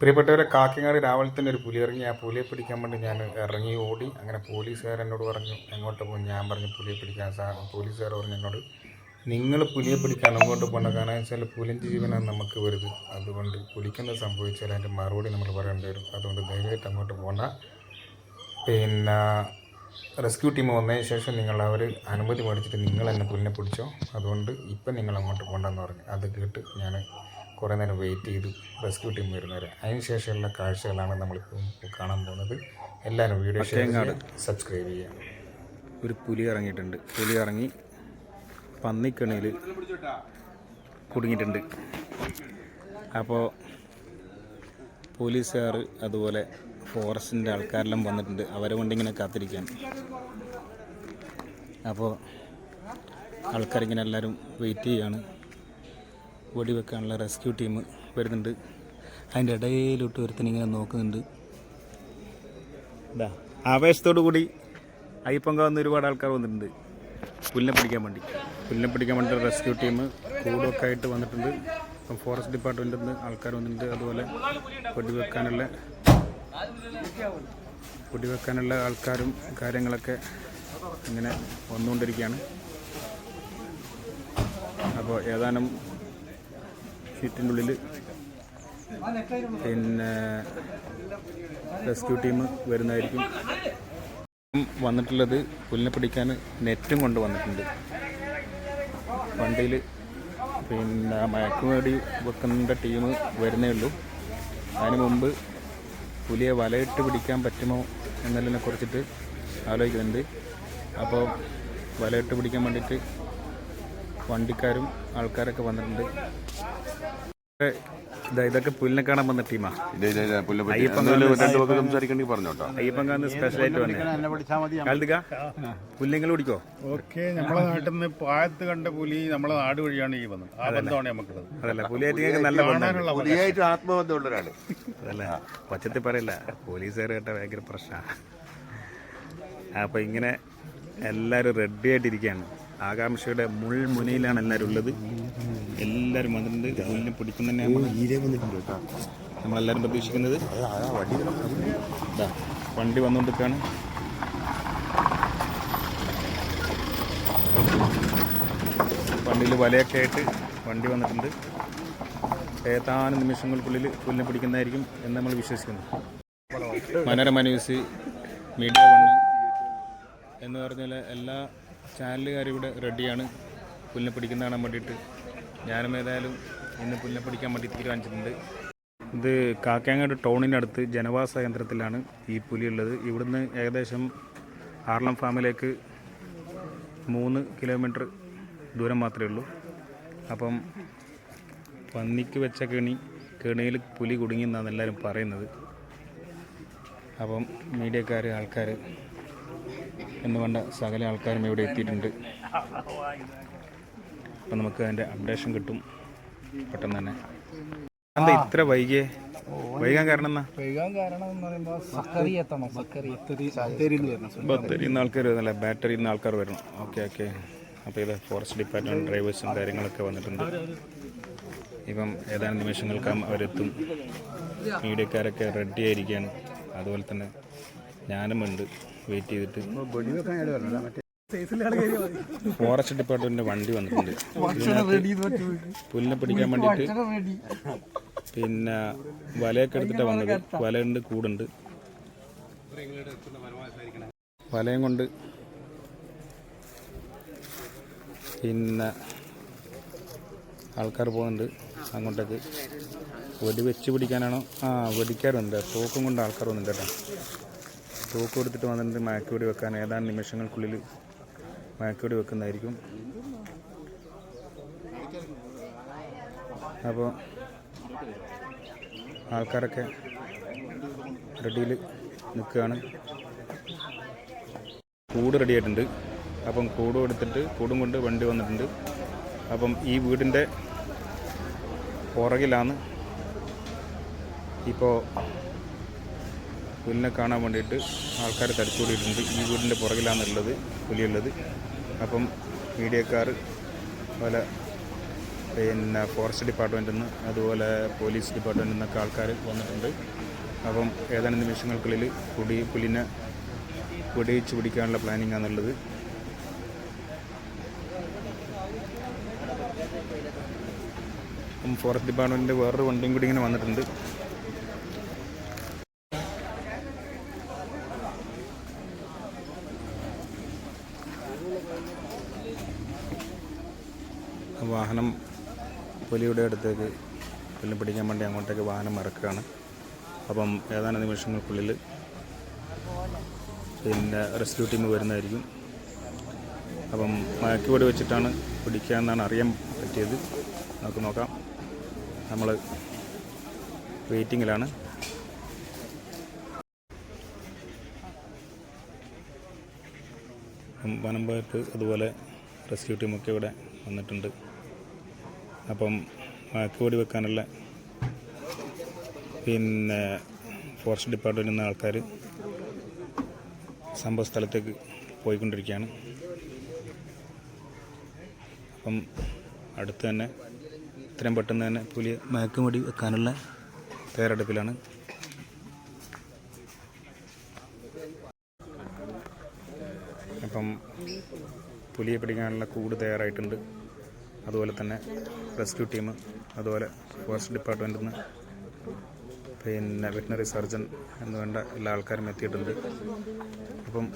പ്രിയപ്പെട്ടവരെ കാക്കിങ്ങാട് തന്നെ ഒരു പുലി ഇറങ്ങി ആ പുലിയെ പിടിക്കാൻ വേണ്ടി ഞാൻ ഇറങ്ങി ഓടി. അങ്ങനെ പോലീസുകാർ എന്നോട് പറഞ്ഞു എങ്ങോട്ട് പോകും ഞാൻ പറഞ്ഞു പുലിയെ പിടിക്കാൻ സാ പോലീസുകാർ പറഞ്ഞു എന്നോട് നിങ്ങൾ പുലിയെ പിടിക്കാൻ അങ്ങോട്ട് പോകണ്ട? കാരണം വെച്ചാൽ പുലിന്റെ ജീവനാണ് നമുക്ക് വരുത് അതുകൊണ്ട് പുലിക്കുന്നത് സംഭവിച്ചാൽ അതിന്റെ മറുപടി നമ്മൾ പറയേണ്ടി വരും. അതുകൊണ്ട് ദയവായിട്ട് അങ്ങോട്ട് പോകണ്ട. പിന്നെ റെസ്ക്യൂ ടീം വന്നതിന് ശേഷം നിങ്ങൾ അവർ അനുമതി മേടിച്ചിട്ട് നിങ്ങൾ എന്നെ പുലിനെ പിടിച്ചോ. അതുകൊണ്ട് ഇപ്പം നിങ്ങൾ അങ്ങോട്ട് പോകണ്ടെന്ന് പറഞ്ഞു. അത് കേട്ട് ഞാൻ കുറേ നേരം വെയിറ്റ് ചെയ്തു റെസ്ക്യൂ ടീം വരുന്നവരെ. അതിന് ശേഷമുള്ള കാഴ്ചകളാണ് നമ്മളിപ്പോൾ കാണാൻ പോകുന്നത്. എല്ലാവരും വീഡിയോ ഷെയർ ചെയ്യാൻ സബ്സ്ക്രൈബ് ചെയ്യാം ഒരു പുലി ഇറങ്ങിയിട്ടുണ്ട് പുലി ഇറങ്ങി പന്നിക്കണിയിൽ കുടുങ്ങിയിട്ടുണ്ട്. അപ്പോൾ പോലീസുകാർ അതുപോലെ ഫോറസ്റ്റിന്റെ ആൾക്കാരെല്ലാം വന്നിട്ടുണ്ട്. അവരെ കൊണ്ടിങ്ങനെ കാത്തിരിക്കാൻ. അപ്പോൾ ആൾക്കാരിങ്ങനെ എല്ലാവരും വെയിറ്റ് ചെയ്യാണ്. വെടിവെക്കാനുള്ള റെസ്ക്യൂ ടീം വരുന്നുണ്ട്. അതിന്റെ ഇടയിലോട്ട് ഒരുത്തനിങ്ങനെ നോക്കുന്നുണ്ട്. ഇതാ ആവേശത്തോടു കൂടി അയ്യപ്പങ്ക വന്ന് ഒരുപാട് ആൾക്കാർ വന്നിട്ടുണ്ട്. പുല്ലിനെ പിടിക്കാൻ വേണ്ടി. പുല്ലിനെ പിടിക്കാൻ വേണ്ടി റെസ്ക്യൂ ടീം കൂടൊക്കെ ആയിട്ട് വന്നിട്ടുണ്ട്. ഇപ്പം ഫോറസ്റ്റ് ഡിപ്പാർട്ട്മെന്റിൽ നിന്ന് ആൾക്കാർ വന്നിട്ടുണ്ട്. അതുപോലെ വെടിവെക്കാനുള്ള വെടിവെക്കാനുള്ള ആൾക്കാരും കാര്യങ്ങളൊക്കെ ഇങ്ങനെ വന്നുകൊണ്ടിരിക്കുകയാണ്. അപ്പോൾ ഏതാനും ഷീറ്റിന്റെ ഉള്ളിൽ പിന്നെ റെസ്ക്യൂ ടീം വരുന്നതായിരിക്കും. വന്നിട്ടുള്ളത് പുല്ലിനെ പിടിക്കാൻ നെറ്റും കൊണ്ട് വന്നിട്ടുണ്ട് വണ്ടിയിൽ പിന്നെ മയക്കുമേടി വെക്കുന്ന ടീം വരുന്നേ ഉള്ളൂ. അതിന് മുമ്പ് പുലിയെ വലയിട്ട് പിടിക്കാൻ പറ്റുമോ എന്നതിനെ കുറിച്ചിട്ട് ആലോചിക്കുന്നുണ്ട്. അപ്പോൾ വലയിട്ട് പിടിക്കാൻ വേണ്ടിയിട്ട് വണ്ടിക്കാരും ആൾക്കാരൊക്കെ വന്നിട്ടുണ്ട്. ഇതാ ഇതൊക്കെ പുല്ലിനെ കാണാൻ വന്ന ടീമാ. അയ്യപ്പൻ കാന്ന് സ്പെഷ്യലായിട്ട് വന്നേ. പുല്ലെങ്കിലും പിടിക്കോ ഓക്കെ നമ്മളെ നാട്ടിൽ നിന്ന് പായത്ത് കണ്ട പുലി നമ്മളെ നാട് വഴിയാണ് ഈ വന്നത്. ആ ബന്ധമാണ് നമുക്കുള്ളത്. അതല്ല പുലിയായിട്ട് നല്ല ആത്മബന്ധമുള്ള ഒരാൾ. അതല്ല പച്ചത്തിൽ പറയില്ല പോലീസുകാർ കേട്ട ഭയങ്കര പ്രശ്നമാണ് അപ്പോൾ ഇങ്ങനെ എല്ലാരും റെഡി ആയിട്ടിരിക്കുകയാണ്. ആകാംക്ഷയുടെ മുൾമുനയിലാണ് എല്ലാവരും ഉള്ളത്. എല്ലാവരും വന്നിട്ടുണ്ട്. മുന്നിൽ പിടിക്കുന്ന നമ്മളെല്ലാവരും പ്രതീക്ഷിക്കുന്നത്. വണ്ടി വന്നുകൊണ്ടിരിക്കുകയാണ് വണ്ടിയിൽ വലയൊക്കെ ആയിട്ട് വണ്ടി വന്നിട്ടുണ്ട്. ഏതാനും നിമിഷങ്ങൾക്കുള്ളിൽ പുല്ലിനെ പിടിക്കുന്നതായിരിക്കും എന്ന് നമ്മൾ വിശ്വസിക്കുന്നു. മനോരമ ന്യൂസ് മീഡിയ വണ്ണ് എന്ന് പറഞ്ഞാൽ എല്ലാ ചാനലുകാരും ഇവിടെ റെഡിയാണ്. പുല്ലിനെ പിടിക്കുന്ന കാണാൻ വേണ്ടിയിട്ട് ഞാനും ഏതായാലും ഇന്ന് പുല്ലിനെ പിടിക്കാൻ വേണ്ടി തീരുമാനിച്ചിട്ടുണ്ട്. ഇത് കാക്കാങ്ങാട് ടൗണിന്റെ അടുത്ത് ജനവാസ കേന്ദ്രത്തിലാണ് ഈ പുലി ഉള്ളത് ഇവിടുന്ന് ഏകദേശം ആർളം ഫാമിലേക്ക് മൂന്ന് കിലോമീറ്റർ ദൂരം മാത്രമേ ഉള്ളൂ. അപ്പം പന്നിക്ക് വെച്ച കെണി കെണിയിൽ പുലി കുടുങ്ങി എന്നാണ് എല്ലാവരും പറയുന്നത്. അപ്പം മീഡിയക്കാർ ആൾക്കാർ എന്ന് കണ്ട സകല ആൾക്കാരും ഇവിടെ എത്തിയിട്ടുണ്ട്. അപ്പം നമുക്ക് അതിന്റെ അപ്ഡേഷൻ കിട്ടും. പെട്ടെന്ന് തന്നെ. എന്താ ഇത്ര വൈകിയേ? വൈകാൻ കാരണം എന്നാ വൈകാൻ കാരണം എന്ന് പറയുമ്പോൾ സക്കറി എത്തണം. സക്കറി സത്തേരിയിൽ നിന്ന് വരണം ബാറ്ററിയിൽ നിന്ന് ആൾക്കാർ വരുന്നല്ലേ? ബാറ്ററിയിൽ നിന്ന് ആൾക്കാർ വരണം. ഓക്കെ ഓക്കെ അപ്പോൾ ഇത് ഫോറസ്റ്റ് ഡിപ്പാർട്ട്മെന്റ് ഡ്രൈവേഴ്സും കാര്യങ്ങളൊക്കെ വന്നിട്ടുണ്ട്. ഇപ്പം ഏതാനും നിമിഷങ്ങൾക്കാം അവരെത്തും. മീഡിയക്കാരൊക്കെ റെഡി ആയിരിക്കുകയാണ്. അതുപോലെ തന്നെ ഞാനും ഉണ്ട് വെയിറ്റ് ചെയ്തിട്ട് ഫോറസ്റ്റ് ഡിപ്പാർട്ട്മെന്റിന്റെ വണ്ടി വന്നിട്ടുണ്ട്. പുല്ലിനെ പിടിക്കാൻ വേണ്ടിയിട്ട് പിന്നെ വലയൊക്കെ എടുത്തിട്ടാണ് വന്നത്. വലയുണ്ട് കൂടുണ്ട്. വലയും കൊണ്ട്. പിന്നെ ആൾക്കാർ പോകുന്നുണ്ട് അങ്ങോട്ടേക്ക്. വെടി വെച്ച് പിടിക്കാനാണോ? ആ വെടിക്കാറുണ്ട് തോക്കും കൊണ്ട് ആൾക്കാർ വന്നിട്ടുണ്ട് കേട്ടോ. തോക്ക് കൊടുത്തിട്ട് വന്നിട്ട് മയക്കുവെടി വെക്കാൻ ഏതാനും നിമിഷങ്ങൾക്കുള്ളിൽ മയക്കുവെടി വെക്കുന്നതായിരിക്കും. അപ്പോൾ ആൾക്കാരൊക്കെ റെഡിയിൽ നിൽക്കുകയാണ്. കൂട് റെഡിയായിട്ടുണ്ട് അപ്പം കൂടും എടുത്തിട്ട് കൂടും കൊണ്ട് വണ്ടി വന്നിട്ടുണ്ട്. അപ്പം ഈ വീടിന്റെ പുറകിലാണ് ഇപ്പോൾ പുലിനെ കാണാൻ വേണ്ടിയിട്ട് ആൾക്കാർ തടിച്ചുകൂടിയിട്ടുണ്ട് ഈ വീടിന്റെ പുറകിലാണെന്നുള്ളത് പുലിയുള്ളത്. അപ്പം മീഡിയക്കാർ പല പിന്നെ ഫോറസ്റ്റ് ഡിപ്പാർട്ട്മെന്റിൽ നിന്ന് അതുപോലെ പോലീസ് ഡിപ്പാർട്ട്മെന്റിൽ നിന്നൊക്കെ ആൾക്കാർ വന്നിട്ടുണ്ട്. അപ്പം ഏതാനും നിമിഷങ്ങൾക്കുള്ളിൽ പുടി പുലിനെ വെടിയിച്ച് പിടിക്കാനുള്ള പ്ലാനിങ് ആണുള്ളത്. ഫോറസ്റ്റ് ഡിപ്പാർട്ട്മെന്റിന്റെ വേറൊരു വണ്ടിയും കൂടി ഇങ്ങനെ വന്നിട്ടുണ്ട്. വാഹനം പുലിയുടെ അടുത്തേക്ക് പുല്ല് പിടിക്കാൻ വേണ്ടി അങ്ങോട്ടേക്ക് വാഹനം ഇറക്കുകയാണ് അപ്പം ഏതാനും നിമിഷങ്ങൾക്കുള്ളിൽ പിന്നെ റെസ്ക്യൂ ടീം വരുന്നതായിരിക്കും. അപ്പം മയക്കുപൊടി വെച്ചിട്ടാണ് പിടിക്കുക എന്നാണ് അറിയാൻ പറ്റിയത്. നമുക്ക് നോക്കാം. നമ്മൾ വെയിറ്റിങ്ങിലാണ്. അപ്പം വനം വകുപ്പ് അതുപോലെ റെസ്ക്യൂ ടീമൊക്കെ ഇവിടെ വന്നിട്ടുണ്ട്. അപ്പം വാക്കുപൊടി വെക്കാനുള്ള പിന്നെ ഫോറസ്റ്റ് ഡിപ്പാർട്ട്മെന്റിൽ നിന്ന് ആൾക്കാർ സംഭവ സ്ഥലത്തേക്ക് പോയിക്കൊണ്ടിരിക്കുകയാണ്. അപ്പം അടുത്ത് തന്നെ ഇത്രയും പെട്ടെന്ന് തന്നെ പുലി മയക്കുമടി വെക്കാനുള്ള തയ്യാറെടുപ്പിലാണ്. അപ്പം പുലിയെ പിടിക്കാനുള്ള കൂട് തയ്യാറായിട്ടുണ്ട്. അതുപോലെ തന്നെ റെസ്ക്യൂ ടീം അതുപോലെ ഫോറസ്റ്റ് ഡിപ്പാർട്ട്മെന്റിൽ നിന്ന് പിന്നെ വെറ്റിനറി സർജൻ എന്ന് വേണ്ട എല്ലാ ആൾക്കാരും എത്തിയിട്ടുണ്ട്. അപ്പം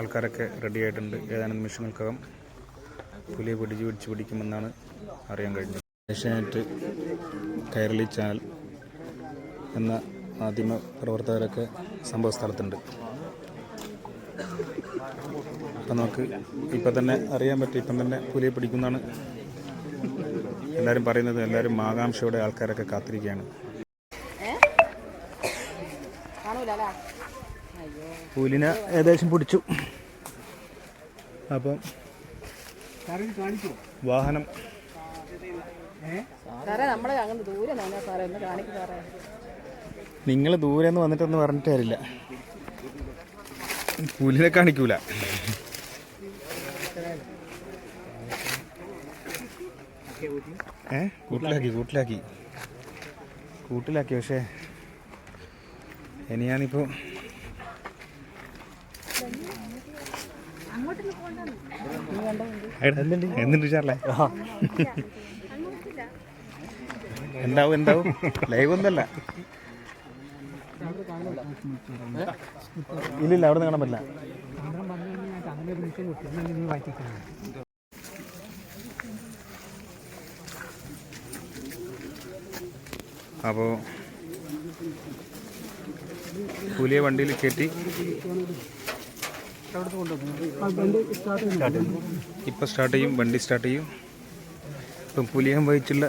ആൾക്കാരൊക്കെ റെഡി ആയിട്ടുണ്ട്. ഏതാനും നിമിഷങ്ങൾക്കകം പുലിയെ പിടിച്ച് പിടിച്ച് പിടിക്കുമെന്നാണ് അറിയാൻ കഴിഞ്ഞത്. ഏഷ്യാനെറ്റ് കൈരളി ചാനൽ എന്ന മാധ്യമ പ്രവർത്തകരൊക്കെ സംഭവ സ്ഥലത്തുണ്ട്. അപ്പം നമുക്ക് ഇപ്പം തന്നെ അറിയാൻ പറ്റും ഇപ്പം തന്നെ പുലിയെ പിടിക്കുന്നതാണ് എല്ലാവരും പറയുന്നത് എല്ലാവരും ആകാംക്ഷയോടെ ആൾക്കാരൊക്കെ കാത്തിരിക്കുകയാണ്. പുലിനെ ഏകദേശം പിടിച്ചു. അപ്പം വാഹനം. നിങ്ങൾ ദൂരെ നിന്ന് വന്നിട്ടൊന്നും പറഞ്ഞിട്ട് കാര്യമില്ല. പുലിനെ കാണിക്കൂല. ഏ? കൂട്ടിലാക്കി കൂട്ടിലാക്കി. കൂട്ടിലാക്കി പക്ഷേ ഇനിയാണിപ്പോൾ എന്തുണ്ട് എന്താവും എന്താവും? ലൈവ് ഒന്നല്ല ഇല്ലില്ല അവിടെ നിന്ന് കാണാൻ പറ്റില്ല. അപ്പോൾ പുലിയെ വണ്ടിയിൽ കയറ്റി ഇപ്പം സ്റ്റാർട്ട് ചെയ്യും വണ്ടി സ്റ്റാർട്ട് ചെയ്യും. ഇപ്പം പുലിയം വഹിച്ചുള്ള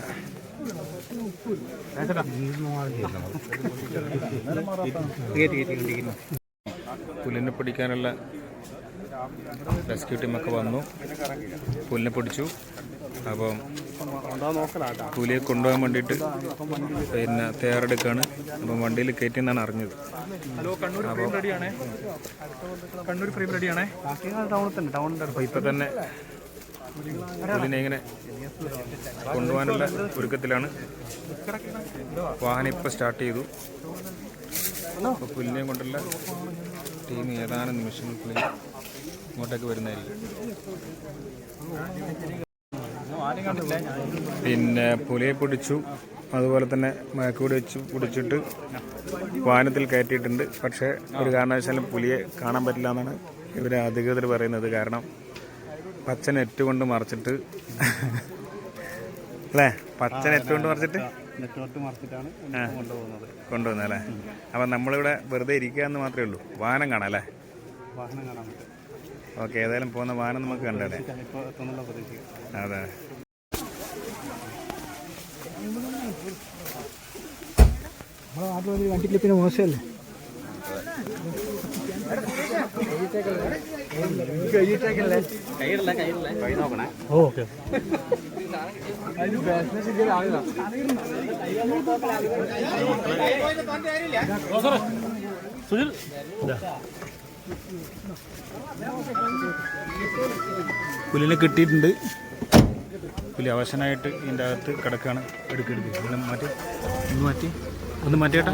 പുല്ലിനെ പിടിക്കാനുള്ള റെസ്ക്യൂ ടീമൊക്കെ വന്നു. പുല്ലിനെ പിടിച്ചു. അപ്പം പുലിയെ കൊണ്ടുപോകാൻ വേണ്ടിയിട്ട് പിന്നെ തയ്യാറെടുക്കുകയാണ് അപ്പം വണ്ടിയിൽ കയറ്റിയെന്നാണ് അറിഞ്ഞത്. കണ്ണൂർ ഫ്രീ റെഡിയാണേ ടൗണിൽ തന്നെ ടൗണിന്റെ അപ്പോൾ ഇപ്പം തന്നെ പുലിനെ ഇങ്ങനെ കൊണ്ടുപോകാനുള്ള ഒരുക്കത്തിലാണ്. വാഹനം ഇപ്പോൾ സ്റ്റാർട്ട് ചെയ്തു. അപ്പോൾ പുലിനെ കൊണ്ടുള്ള ടീം ഏതാനും നിമിഷങ്ങൾക്കുള്ളിൽ ഇങ്ങോട്ടേക്ക് വരുന്നതായിരിക്കും. പിന്നെ പുലിയെ പിടിച്ചു. അതുപോലെ തന്നെ മയക്കൂടി വെച്ച് പിടിച്ചിട്ട് വാഹനത്തിൽ കയറ്റിയിട്ടുണ്ട്. പക്ഷേ ഒരു കാരണവശാലും പുലിയെ കാണാൻ പറ്റില്ല എന്നാണ് ഇവരെ അധികൃതർ പറയുന്നത്. കാരണം പച്ച നെറ്റ് കൊണ്ട് മറച്ചിട്ട്. അല്ലേ? പച്ച നെറ്റ് കൊണ്ട് മറച്ചിട്ട്? നെറ്റ്വർക്ക് മറച്ചിട്ടാണ്. കൊണ്ടുപോകുന്നത്. കൊണ്ടുവന്നത് അല്ലേ? അപ്പം നമ്മളിവിടെ വെറുതെ ഇരിക്കുക എന്ന് മാത്രമേ ഉള്ളൂ. വാഹനം കാണാം അല്ലേ? വാഹനം കാണാൻ പറ്റും. ഓക്കെ ഏതായാലും പോകുന്ന വാഹനം നമുക്ക് കണ്ടല്ലേ അതെ. നാട്ടിൽ വന്ന് കണ്ടിട്ടില്ല പിന്നെ മോശമല്ലേ? ഓക്കെ സുനിൽ പുലിനെ കിട്ടിയിട്ടുണ്ട്. പുലി അവശനായിട്ട് ഇതിന്റെ അകത്ത് കിടക്കാണ്. മാറ്റി. ഒന്ന് മാറ്റി. ഒന്ന് മാറ്റി ഒന്ന് മാറ്റിയേട്ടാ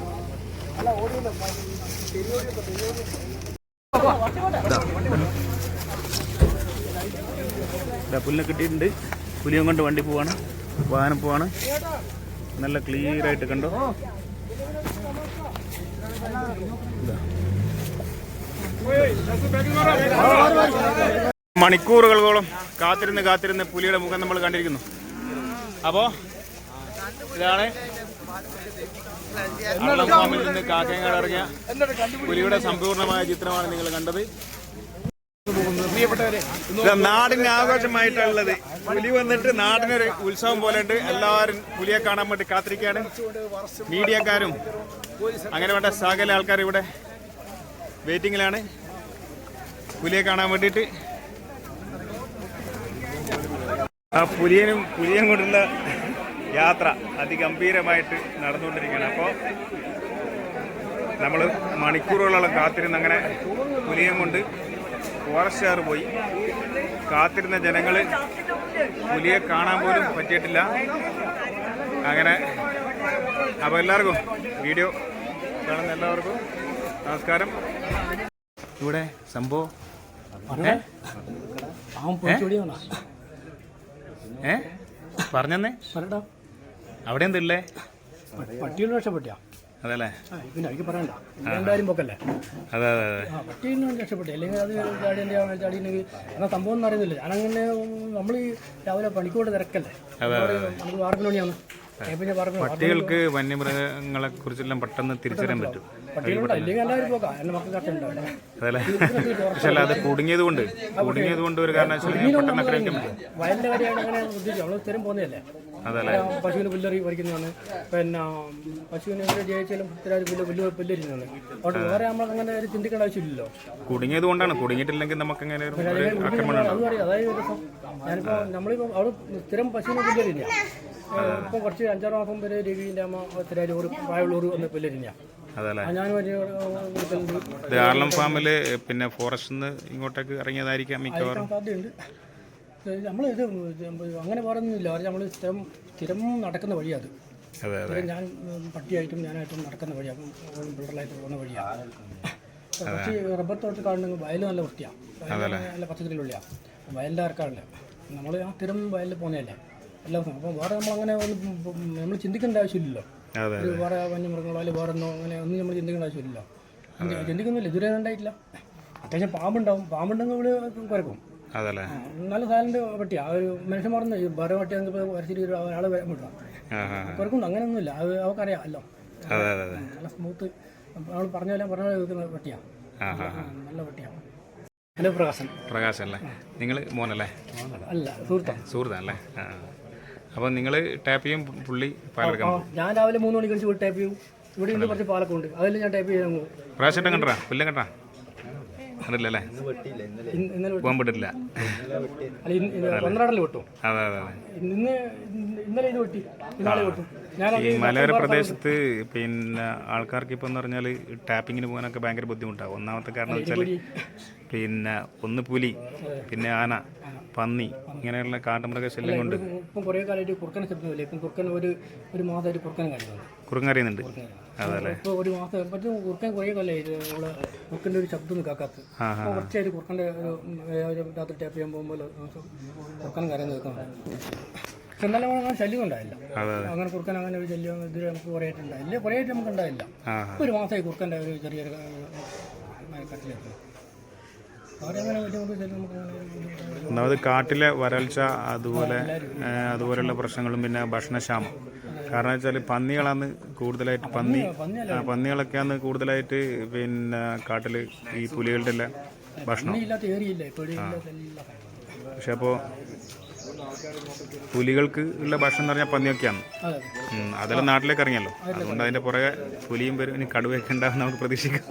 പുല്ലിനെ കിട്ടിയിട്ടുണ്ട്. പുലിയും കൊണ്ട് വണ്ടി പോവാണ്. വാഹനം പോവാണ്. നല്ല ക്ലിയർ ആയിട്ട് കണ്ടോ. മണിക്കൂറുകളോളം കാത്തിരുന്ന് കാത്തിരുന്ന് പുലിയുടെ മുഖം നമ്മൾ കണ്ടിരിക്കുന്നു. അപ്പോ ഇതാണ് അള്ളം ഫാമിൽ നിന്ന് കാക്കയങ്ങാട് ഇറങ്ങിയ പുലിയുടെ സമ്പൂർണമായ ചിത്രമാണ് നിങ്ങൾ കണ്ടത്. നാടിന് ആഘോഷമായിട്ടുള്ളത്. പുലി വന്നിട്ട് നാടിനൊരു ഉത്സവം പോലെ ഉണ്ട്. എല്ലാവരും പുലിയെ കാണാൻ വേണ്ടി കാത്തിരിക്കുകയാണ്. മീഡിയക്കാരും അങ്ങനെ വേണ്ട സകല ആൾക്കാർ ഇവിടെ വെയിറ്റിങ്ങിലാണ്. പുലിയെ കാണാൻ വേണ്ടിട്ട് ആ പുലിയനും പുലിയും കൊണ്ടുള്ള യാത്ര അതിഗംഭീരമായിട്ട് നടന്നുകൊണ്ടിരിക്കുകയാണ്. അപ്പോൾ നമ്മൾ മണിക്കൂറുകളോളം കാത്തിരുന്ന് അങ്ങനെ പുലിയം കൊണ്ട് ഫോറസ്റ്റുകാർ പോയി. കാത്തിരുന്ന ജനങ്ങൾ പുലിയെ കാണാൻ പോലും പറ്റിയിട്ടില്ല. അങ്ങനെ അപ്പോൾ എല്ലാവർക്കും വീഡിയോ കാണുന്ന എല്ലാവർക്കും നമസ്കാരം. ഇവിടെ സംഭവം ഏ? പറഞ്ഞെന്നേ? പറയടാ. അവിടെ എന്തല്ലേ? പട്ടിയുള്ള രക്ഷപ്പെട്ടിയാ അതല്ലേ? പിന്നെ എനിക്ക് പറയണ്ട. രണ്ടായിരം പൊക്കല്ലേ? അതെ അതെ അതെ. നിന്ന് രക്ഷപ്പെട്ടു അല്ലെങ്കിൽ അത് ചാടിന്റെ ചാടിയെങ്കിൽ എന്നാൽ സംഭവം ഒന്നും അറിയുന്നില്ല ഞാനങ്ങനെ നമ്മൾ രാവിലെ പണിക്കോട്ട് തിരക്കല്ലേ? നമുക്ക് പിന്നെ വാർപ്പിന് പട്ടികൾക്ക് വന്യമൃഗങ്ങളെ കുറിച്ചെല്ലാം പെട്ടെന്ന് തിരിച്ചറിയാൻ പറ്റും. അവിടെ അതല്ലേ പക്ഷെ അല്ല അത് കുടുങ്ങിയത് കൊണ്ട്. കുടുങ്ങിയത് കൊണ്ട് ഒരു കാരണം പെട്ടെന്ന് ആക്രമിക്കാൻ പറ്റും അങ്ങനെ അതല്ലേ. പശുവിന് പുല്ലറി പറിക്കുന്നതാണ് പിന്നെ പശുവിനെ ജയിച്ചാലും പുല്ല് പുല്ല് അതുകൊണ്ട് വേറെ നമ്മൾ അങ്ങനെ ഒരു ചിന്തിക്കേണ്ട ആവശ്യമില്ലല്ലോ. കുടുങ്ങിയത് കൊണ്ടാണ്. കുടുങ്ങിയിട്ടില്ലെങ്കിൽ നമുക്ക് എങ്ങനെ ഒരു ആക്രമണം അതായത് ഞാനിപ്പോൾ നമ്മളിപ്പോ അവിടെ സ്ഥിരം പശുവിനെ പുല്ലരില്ല ഇപ്പൊ കുറച്ച് അഞ്ചാറ് മാസം വരെ രവിന്റെ അമ്മ പത്തിരാറ് ഒരു പ്രായമുള്ളൂർ ഒന്ന് പുല്ലരിഞ്ഞ അതല്ലേ? ആർലം ഫാമിൽ പിന്നെ ഫോറസ്റ്റിൽ നിന്ന് ഇങ്ങോട്ടേക്ക് ഇറങ്ങിയതായിരിക്കാം മിക്കവാറും. നമ്മൾ ഇത് അങ്ങനെ പറയുന്നില്ല നമ്മൾ സ്ഥിരം സ്ഥിരം നടക്കുന്ന വഴിയാണ് അത് അതെ. ഞാൻ പട്ടിയായിട്ടും ഞാനായിട്ടും നടക്കുന്ന വഴിയാണ് പിള്ളേരായിട്ട് പോകുന്ന വഴിയാണ് റബ്ബർ തോട്ട് കാണുന്ന വയൽ നല്ല വൃത്തിയാണ് നല്ല പച്ചക്കറിയിലുള്ളിയാണ് വയലിന്റെ ആർക്കാറില്ല നമ്മൾ ആ സ്ഥിരം വയലിൽ പോകുന്നതല്ലേ? എല്ലാം അപ്പം അപ്പോൾ വേറെ നമ്മളങ്ങനെ നമ്മൾ ചിന്തിക്കേണ്ട ആവശ്യമില്ലല്ലോ. ഒരു വേറെ വന്യമൃഗങ്ങളോ അല്ലെങ്കിൽ വേറെ ഒന്നോ അങ്ങനെ ഒന്നും നമ്മൾ ചിന്തിക്കേണ്ട ആവശ്യമില്ലല്ലോ. ചിന്തി- ചിന്തിക്കുന്നില്ല. ഇതുവരെ ഉണ്ടായിട്ടില്ല അത്യാവശ്യം പാമ്പുണ്ടാവും. പാമ്പുണ്ടെങ്കിൽ ഇവിടെ കുരക്കും. നല്ല സാലന്റ് സാലന്റ് പട്ടിയാ ഒരു മനുഷ്യൻ പറഞ്ഞു വേറെ പട്ടി വരച്ചിട്ട് ഒരു വരാൻ വിടാം ആ ആ കുരക്കുണ്ട് അങ്ങനെയൊന്നുമില്ല. അത് അവർക്കറിയാം അല്ലോ നല്ല സ്മൂത്ത് നമ്മൾ പറഞ്ഞ പോലെ പറഞ്ഞ പട്ടിയാണ് ആ ആ ആ. നല്ല പട്ടിയാണ് എന്റെ പ്രകാശൻ. പ്രകാശ് അല്ലേ നിങ്ങൾ മോനല്ലേ? അല്ല സുഹൃത്താണ് സുഹൃത്താണല്ലേ? ആ. അപ്പോൾ നിങ്ങൾ ടാപ്പ് ചെയ്യും പുള്ളി പാലെടുക്കാൻ ആ, ഞാൻ രാവിലെ മൂന്ന് മണിക്ക് കഴിച്ച് ടാപ്പ് ചെയ്യും. ഇവിടെ ഉണ്ട് കുറച്ച് പാലൊക്കെ ഉണ്ട്. അതിൽ ഞാൻ ടൈപ്പ് ചെയ്യാൻ പോകും. പ്രാവശ്യം കണ്ടാ പുല്ലും കണ്ടാ കണ്ടില്ലല്ലേ? ഇന്ന്. പോകാൻ പറ്റില്ല ഇന്ന് ഇന്ന് ഒന്നരാടല്ലേ വിട്ടു അതെ അതെ അതെ. ഇന്ന് ഇന്ന് ഇന്നലെ ഇത് വെട്ടി ഇന്നാളെ വിട്ടു ഈ മലയോര പ്രദേശത്ത് പിന്നെ ആൾക്കാർക്ക് ഇപ്പം എന്ന് പറഞ്ഞാൽ ടാപ്പിങ്ങിന് പോകാനൊക്കെ ഭയങ്കര ബുദ്ധിമുട്ടാണ് ഒന്നാമത്തെ കാരണം വെച്ചാൽ പിന്നെ ഒന്ന് പുലി പിന്നെ ആന പന്നി ഇങ്ങനെയുള്ള കാട്ടുമൃഗ ശല്യം കൊണ്ട് ഇപ്പം കുറേ കാലമായിട്ട് കുറുക്കനെ ശബ്ദമില്ല ഇപ്പം കുറുക്കൻ ഒരു ഒരു മാസമായിട്ട് കുറുക്കനെ കാണിക്കുന്നത് കുറുങ്ങറിയുന്നുണ്ട് അതല്ലേ ഇപ്പോൾ ഒരു മാസം കുറുക്കൻ കുറേ കുറുക്കന്റെ ഒരു കുറച്ചായിട്ട് കുറുക്കന്റെ ഒരു രാത്രി ടാപ്പ് ചെയ്യാൻ പോകുമ്പോൾ കുറുക്കൻ കരയുന്നത് കേൾക്കുന്നുണ്ട് പക്ഷെ എന്നാലും അങ്ങനെ ശല്യം ഉണ്ടായില്ല അതെ അങ്ങനെ കുറുക്കൻ അങ്ങനെ ഒരു ശല്യം നമുക്ക് കുറേ ആയിട്ട് ഉണ്ടായില്ല കുറേ ആയിട്ട് നമുക്ക് ഉണ്ടായില്ല ആ ഇപ്പോൾ ഒരു മാസമായി കുറുക്കന്റെ ഒരു ചെറിയൊരു ഒന്നാമത് കാട്ടിലെ വരൾച്ച അതുപോലെ അതുപോലെയുള്ള പ്രശ്നങ്ങളും പിന്നെ ഭക്ഷണക്ഷാമം. കാരണം വെച്ചാൽ പന്നികളാണ് കൂടുതലായിട്ട് പന്നി പന്നികളൊക്കെയാണ് കൂടുതലായിട്ട് പിന്നെ കാട്ടിൽ ഈ പുലികളുടെ എല്ലാം ഭക്ഷണം. പക്ഷെ അപ്പോൾ പുലികൾക്ക് ഉള്ള ഭക്ഷണം എന്ന് പറഞ്ഞാൽ പന്നിയൊക്കെയാണ്. അതെ അതെല്ലാം നാട്ടിലേക്ക് ഇറങ്ങിയല്ലോ. അതുകൊണ്ട് അതിന്റെ പുറകെ പുലിയും വരും. ഇനി കടുവയൊക്കെ ഉണ്ടാകും നമുക്ക് പ്രതീക്ഷിക്കാം.